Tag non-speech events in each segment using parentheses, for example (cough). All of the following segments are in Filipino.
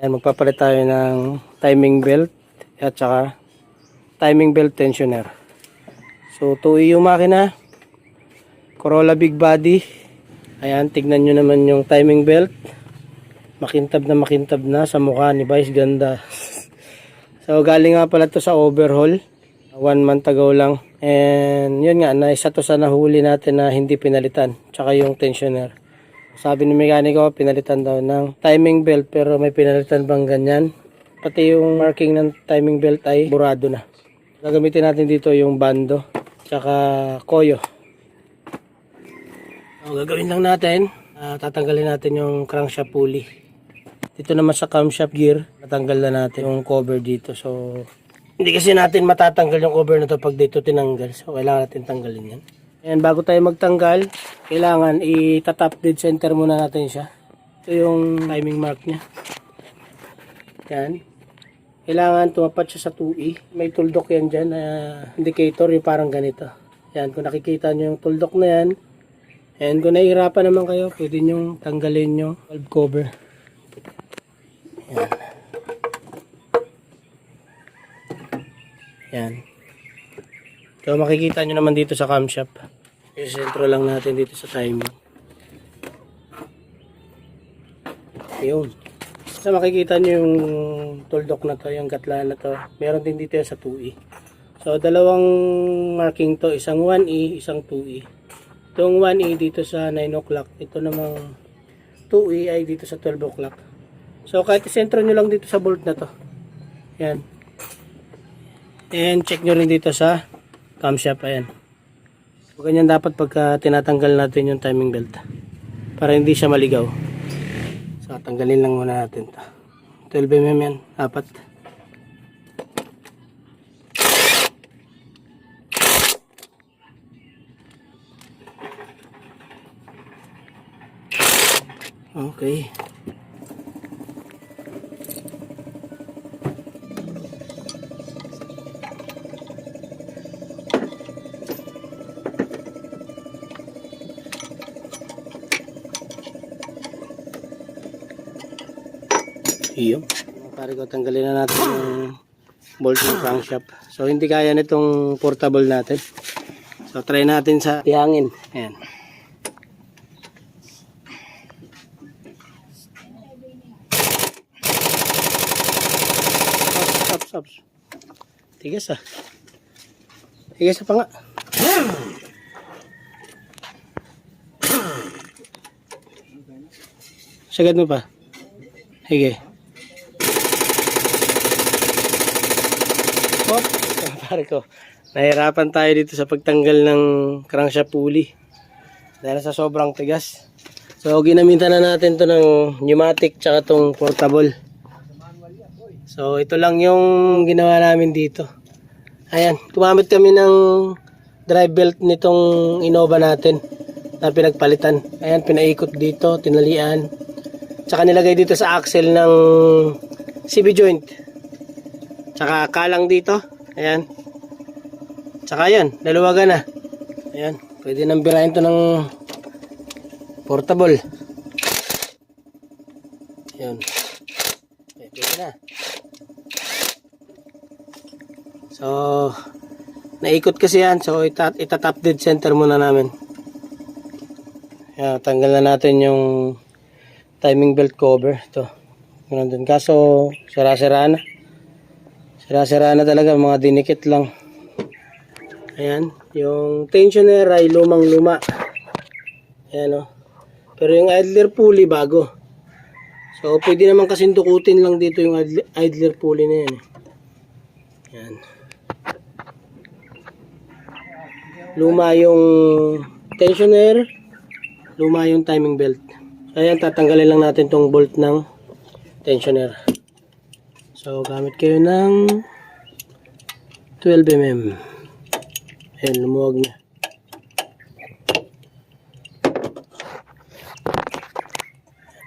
Ayan, magpapalit tayo ng timing belt at saka timing belt tensioner. So, tuwi yung makina. Corolla Big Body. Ayan, tignan nyo naman yung timing belt. Makintab na makintab na sa mukha ni Vice. Ganda. (laughs) so, galing nga pala to sa overhaul. One month ago lang. And yun nga, na isa to sa nahuli natin na hindi pinalitan. Tsaka yung tensioner. Sabi ni mekaniko, pinalitan daw ng timing belt pero may pinalitan bang ganyan? Pati yung marking ng timing belt ay burado na. Gagamitin natin dito yung bando tsaka koyo. So, gagawin lang natin, ah, tatanggalin natin yung crankshaft pulley. Dito naman sa camshaft gear, natanggal na natin yung cover dito. So, hindi kasi natin matatanggal yung cover na to pag dito tinanggal. So, kailangan natin tanggalin yan. And bago tayo magtanggal, kailangan i-tap dead center muna natin siya. Ito yung timing mark niya. Yan. Kailangan tumapat siya sa 2E. May tuldok yan dyan na indicator yung parang ganito. Yan, kung nakikita nyo yung tuldok na yan. And kung nahihirapan naman kayo, pwede nyo tanggalin yung valve cover. Yan. Yan. So makikita nyo naman dito sa camshaft. Yung sentro lang natin dito sa timing. Yun. So makikita nyo yung tuldok na to, yung gatla na to. Meron din dito sa 2E. So dalawang marking to, isang 1E, isang 2E. Itong 1E dito sa 9 o'clock. Ito namang 2E ay dito sa 12 o'clock. So kahit isentro nyo lang dito sa bolt na to. Yan. And check nyo rin dito sa camshaft. Ayan. So, ganyan dapat pagka tinatanggal natin yung timing belt. Para hindi siya maligaw. So, tanggalin lang muna natin to. 12mm yan. Apat. Okay. Iyo. Pare ko tanggalin na natin yung bolt ng crankshaft. So hindi kaya nitong portable natin. So try natin sa tihangin. Ayan. Stop, stop, stop. Tigas ah. Tigas pa nga. Sagad mo pa. Sige. Pare ko. Nahirapan tayo dito sa pagtanggal ng crankshaft pulley. Dahil sa sobrang tigas. So, ginamitan na natin to ng pneumatic tsaka tong portable. So, ito lang yung ginawa namin dito. Ayan, gumamit kami ng drive belt nitong Innova natin na pinagpalitan. Ayan, pinaikot dito, tinalian. Tsaka nilagay dito sa axle ng CB joint. Tsaka kalang dito. Ayan. Tsaka yan, laluwagan na. Ayan, pwede nang birahin to ng portable. Ayan. Okay, pwede na. So, naikot kasi yan. So, itat itatap dead center muna namin. Ayan, tanggal na natin yung timing belt cover. Ito. Nandun. Kaso, sira-sira na. Sira-sira na talaga. Mga dinikit lang. Ayan. Yung tensioner ay lumang-luma. Ayan o. Pero yung idler pulley bago. So, pwede naman kasi dukutin lang dito yung idler- pulley na yan. Ayan. Luma yung tensioner. Luma yung timing belt. Ayan, tatanggalin lang natin tong bolt ng tensioner. So, gamit kayo ng 12mm. Ayan, lumuwag na.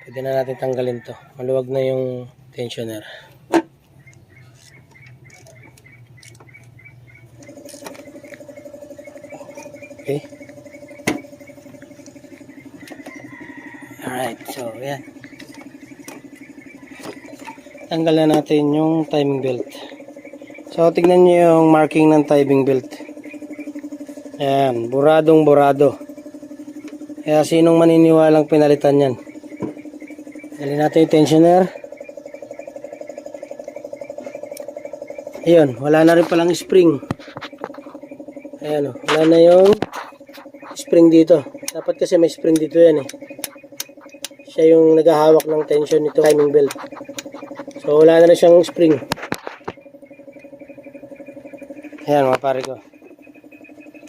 Pwede na natin tanggalin to. Maluwag na yung tensioner. Okay. Alright, so yan. Tanggal na natin yung timing belt. So, tignan nyo yung marking ng timing belt. Ayan, buradong burado. Kaya sinong maniniwalang pinalitan yan? Dali natin yung tensioner. Ayun, wala na rin palang spring. Ayan o, wala na yung spring dito. Dapat kasi may spring dito yan eh. Siya yung naghahawak ng tension nito timing belt. So wala na rin siyang spring. Ayan mga pare ko.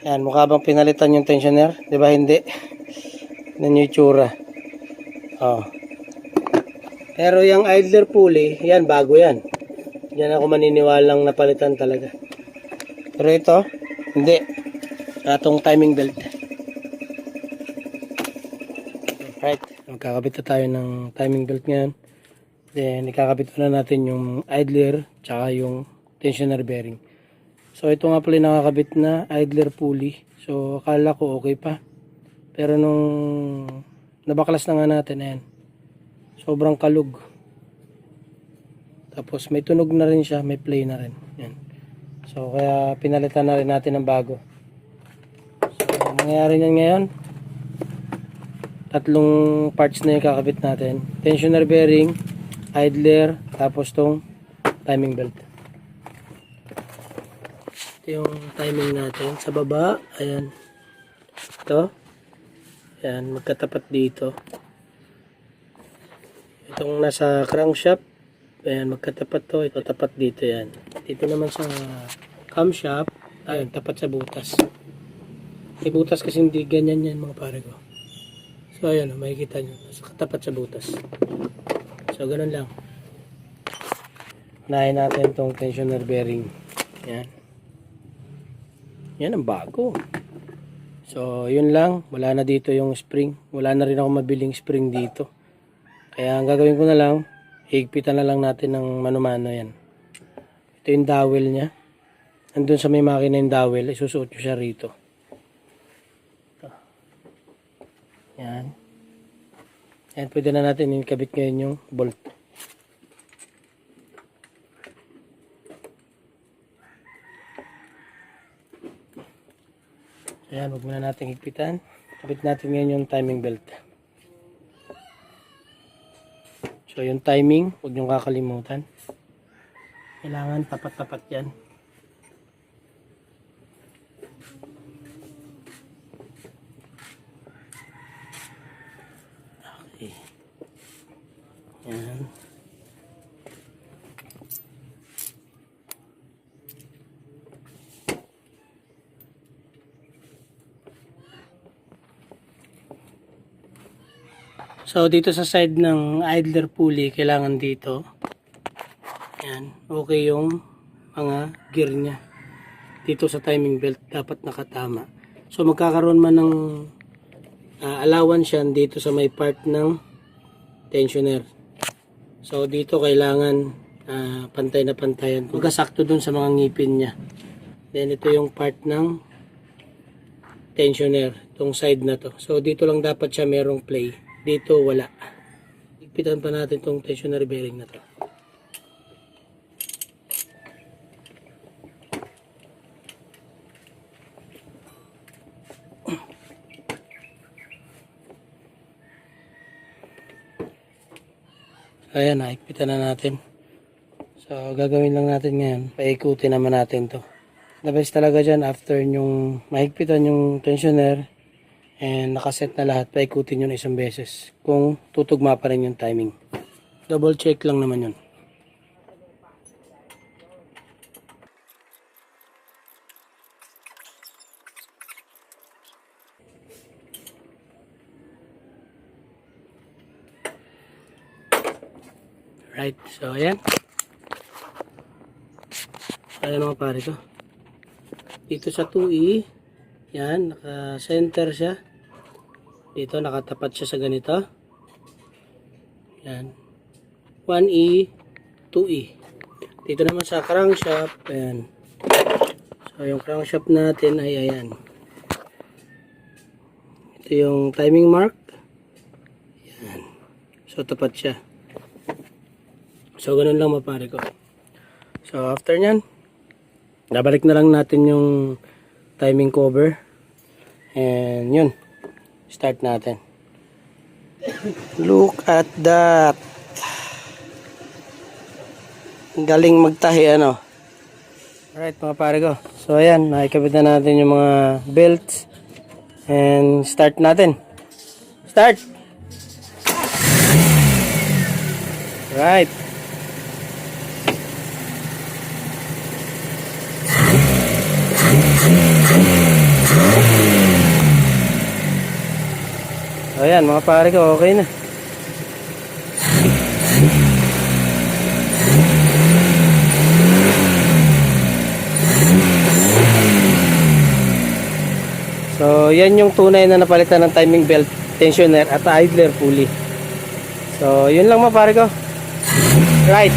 Ayan, mukha bang pinalitan yung tensioner? Di ba hindi? Yan yung itsura. Oh. Pero yung idler pulley, yan, bago yan. Yan ako maniniwalang napalitan talaga. Pero ito, hindi. Atong timing belt. Right. Magkakabit na tayo ng timing belt ngayon. Then, ikakabit na natin yung idler tsaka yung tensioner bearing. So, ito nga pala nakakabit na idler pulley. So, akala ko okay pa. Pero nung nabaklas na nga natin, ayan. Sobrang kalug. Tapos, may tunog na rin siya, may play na rin. Yan. So, kaya pinalitan na rin natin ng bago. So, ang mangyayari niyan ngayon, tatlong parts na yung kakabit natin. Tensioner bearing, idler, tapos tong timing belt. Ito yung timing natin. Sa baba, ayan. Ito. Ayan, magkatapat dito. Itong nasa crankshaft, ayan, magkatapat to. Ito tapat dito yan. Dito naman sa camshaft, ayun, tapat sa butas. May butas kasi hindi ganyan yan mga pare ko. So ayan, makikita nyo. Katapat sa butas. So ganun lang. Unahin natin tong tensioner bearing. Yan. Yan ang bago. So, yun lang. Wala na dito yung spring. Wala na rin ako mabiling spring dito. Kaya ang gagawin ko na lang, higpitan na lang natin ng manumano yan. Ito yung dowel niya. Andun sa may makina yung dowel, isusuot nyo siya rito. Ito. Yan. Yan, pwede na natin ikabit ngayon yung bolt. Ayan, huwag muna natin higpitan. Kabit natin ngayon yung timing belt. So, yung timing, huwag niyong kakalimutan. Kailangan tapat-tapat yan. Okay. So, dito sa side ng idler pulley, kailangan dito. Yan. Okay yung mga gear niya. Dito sa timing belt, dapat nakatama. So, magkakaroon man ng ah, allowance yan dito sa may part ng tensioner. So, dito kailangan ah, pantay na pantayan. Magkasakto dun sa mga ngipin niya. Then, ito yung part ng tensioner, tong side na to. So, dito lang dapat siya merong play. Dito, wala. Higpitan pa natin tong tensioner bearing na to. Ayan, nakikita na natin. So, gagawin lang natin ngayon. Paikutin naman natin to. The best talaga dyan after yung mahigpitan yung tensioner and nakaset na lahat, paikutin yun isang beses kung tutugma pa rin yung timing. Double check lang naman yun. Right, so ayan. Ayan mga pare ko. Dito sa 2E, yan, naka-center siya. Dito, nakatapat siya sa ganito. Yan. 1E, 2E. Dito naman sa crankshaft, ayan. So, yung crankshaft natin ay ayan. Ito yung timing mark. Yan. So, tapat siya. So, ganun lang mapare ko. So, after nyan, nabalik na lang natin yung timing cover. And yun, start natin. Look at that. Galing magtahi ano. Alright mga pare ko. So ayan, nakikabit na natin yung mga belts. And start natin. Start! Right. Ayan mga pare ko, okay na. So, yan yung tunay na napalitan ng timing belt, tensioner at idler pulley. So, yun lang mga pare ko. Right.